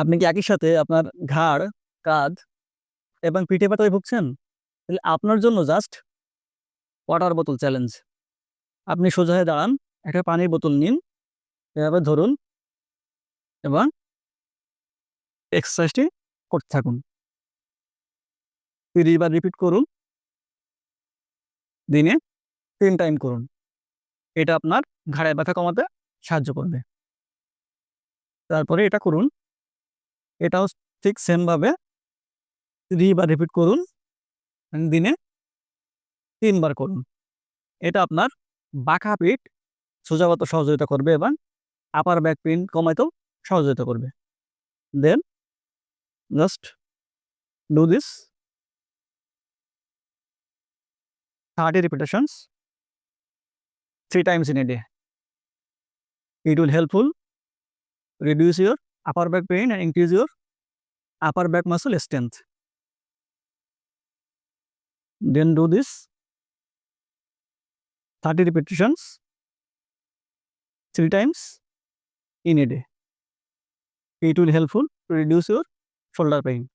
আপনি কি একই সাথে আপনার ঘাড়, কাঁধ এবং পিঠে ব্যথায় ভুগছেন? তাহলে আপনার জন্য জাস্ট ওয়াটার বোতল চ্যালেঞ্জ। আপনি সোজা হয়ে দাঁড়ান, একটা পানির বোতল নিন, এভাবে ধরুন এবং এক্সারসাইজটি করতে থাকুন। 30 বার রিপিট করুন। দিনে তিন টাইম করুন। এটা আপনার ঘাড়ের ব্যথা কমাতে সাহায্য করবে। তারপরে এটা করুন। এটাও ঠিক সেম ভাবে 30 বার রিপিট করুন। দিনে তিনবার করুন। এটা আপনার বাঁকা পিঠ সোজাগত সহযোগিতা করবে এবং আপার ব্যাক পেইন কমাইতেও সহযোগিতা করবে। Then just do this 30 repetitions 3 times in a day. It will helpful, reduce your upper back pain and increase your upper back muscle strength. Then do this 30 repetitions 3 times in a day. It will helpful to reduce your shoulder pain.